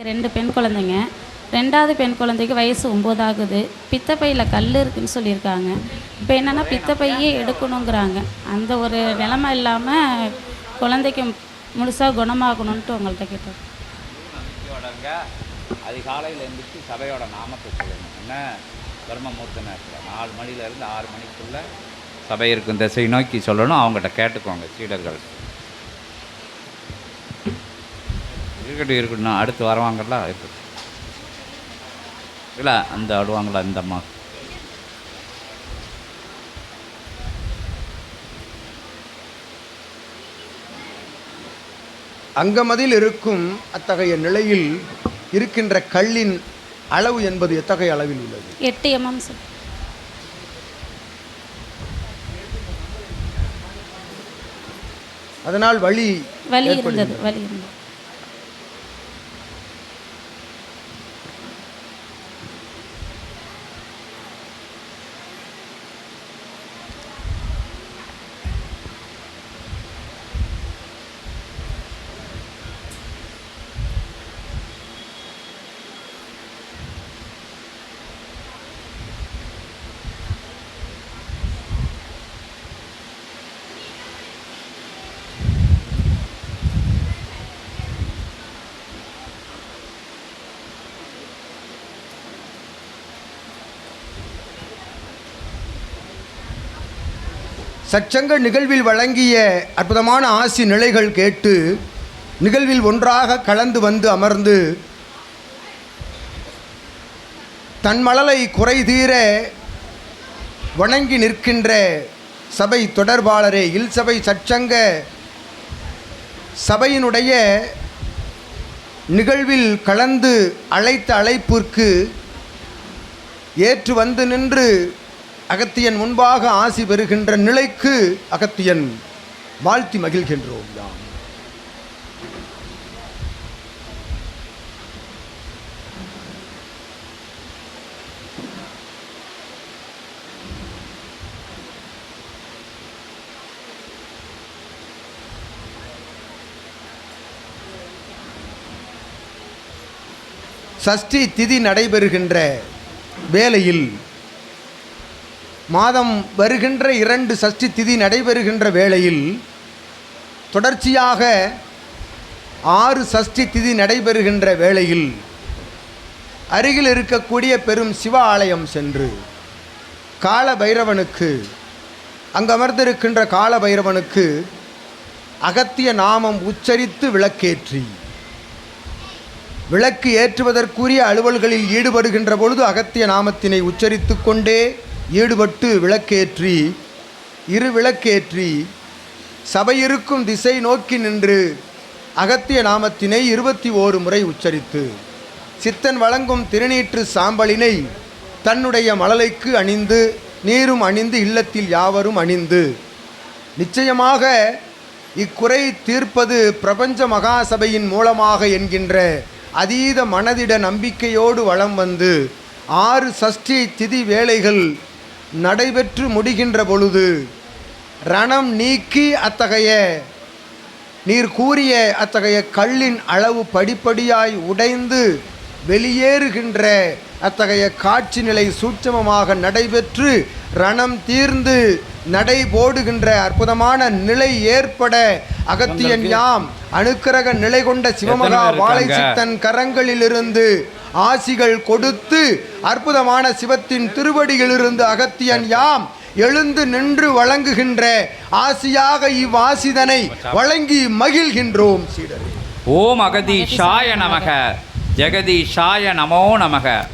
ரெண்டு பெண் குழந்தைங்க. ரெண்டாவது பெண் குழந்தைக்கு வயசு ஒம்பது ஆகுது பித்தப்பையில் கல் இருக்குதுன்னு சொல்லியிருக்காங்க. இப்போ என்னென்னா பித்தப்பையே எடுக்கணுங்கிறாங்க. அந்த ஒரு நிலமை இல்லாமல் குழந்தைக்கு முழுசாக குணமாகணுன்ட்டு உங்கள்கிட்ட கேட்டோம் அதிகாலையில் எழுந்திரிச்சு சபையோட நாமத்தை சொல்லணும். என்ன? பிரம்மமூர்த்த நேரத்தில் நாலு மணிலேருந்து ஆறு மணிக்குள்ளே சபை இருக்கும் திசை நோக்கி சொல்லணும். அவங்ககிட்ட கேட்டுக்கோங்க சீடர்கள். இருக்கட்டும் இருக்கட்டும் அடுத்து வருவாங்கல்ல இருக்கட்டும் இல்லை அந்த ஆடுவாங்களா இந்த அம்மா. அங்கமதில் இருக்கும் அத்தகைய நிலையில் இருக்கின்ற கல்லின் அளவு என்பது எத்தகைய அளவில் உள்ளது? எட்டு எம்எம் சார். அதனால் வலி வலி ஏற்படுகிறது. இருந்தது வலி இருந்தது. சச்சங்க நிகழ்வில் வழங்கிய அற்புதமான ஆசி நிலைகள் கேட்டு நிகழ்வில் ஒன்றாக கலந்து வந்து அமர்ந்து தன் மழலை குறை தீர வணங்கி நிற்கின்ற சபை தொடர்பாளரே இல் சபை சச்சங்க சபையினுடைய நிகழ்வில் கலந்து அழைத்த அழைப்பிற்கு ஏற்று வந்து நின்று அகத்தியன் முன்பாக ஆசி பெறுகின்ற நிலைக்கு அகத்தியன் வாழ்த்தி மகிழ்கின்றோம் யாம். சஷ்டி திதி நடைபெறுகின்ற வேலையில் மாதம் வருகின்ற இரண்டு சஷ்டி திதி நடைபெறுகின்ற வேளையில் தொடர்ச்சியாக ஆறு சஷ்டி திதி நடைபெறுகின்ற வேளையில் அருகில் இருக்கக்கூடிய பெரும் சிவ ஆலயம் சென்று கால பைரவனுக்கு அங்கு அமர்ந்திருக்கின்ற கால பைரவனுக்கு அகத்திய நாமம் உச்சரித்து விளக்கேற்றி. விளக்கு ஏற்றுவதற்குரிய அலுவல்களில் ஈடுபடுகின்ற பொழுது அகத்திய நாமத்தினை உச்சரித்து கொண்டே ஈடுபட்டு விளக்கேற்றி இரு விளக்கேற்றி சபையிருக்கும் திசை நோக்கி நின்று அகத்திய நாமத்தினை இருபத்தி ஓரு முறை உச்சரித்து சித்தன் வழங்கும் திருநீற்று சாம்பலினை தன்னுடைய மழலைக்கு அணிந்து நீரும் அணிந்து இல்லத்தில் யாவரும் அணிந்து. நிச்சயமாக இக்குறை தீர்ப்பது பிரபஞ்ச மகாசபையின் மூலமாக என்கின்ற அதீத மனதிட நம்பிக்கையோடு வலம் வந்து ஆறு சஷ்டி திதி வேலைகள் நடைபெற்று முடிகின்ற பொழுது ரணம் நீக்கி அத்தகைய நீர் கூறிய அத்தகைய கல்லின் அளவு படிப்படியாய் உடைந்து வெளியேறுகின்ற அத்தகைய காட்சி நிலை சூட்சமமாக நடைபெற்று ரணம் தீர்ந்து நடை போடுகின்ற அற்புதமான நிலை ஏற்பட அகத்தியன் யாம் அணுக்கரக நிலை கொண்ட சிவமகா வாழை? சித்தன் கரங்களிலிருந்து ஆசிகள் கொடுத்து அற்புதமான சிவத்தின் திருவடியிலிருந்து அகத்தியன் யாம் எழுந்து நின்று வழங்குகின்ற ஆசியாக இவ்வாசிதனை வழங்கி மகிழ்கின்றோம் சீடர். ஓம் அகதீஷாய நமக. ஜெகதீஷாய நமோ நமக.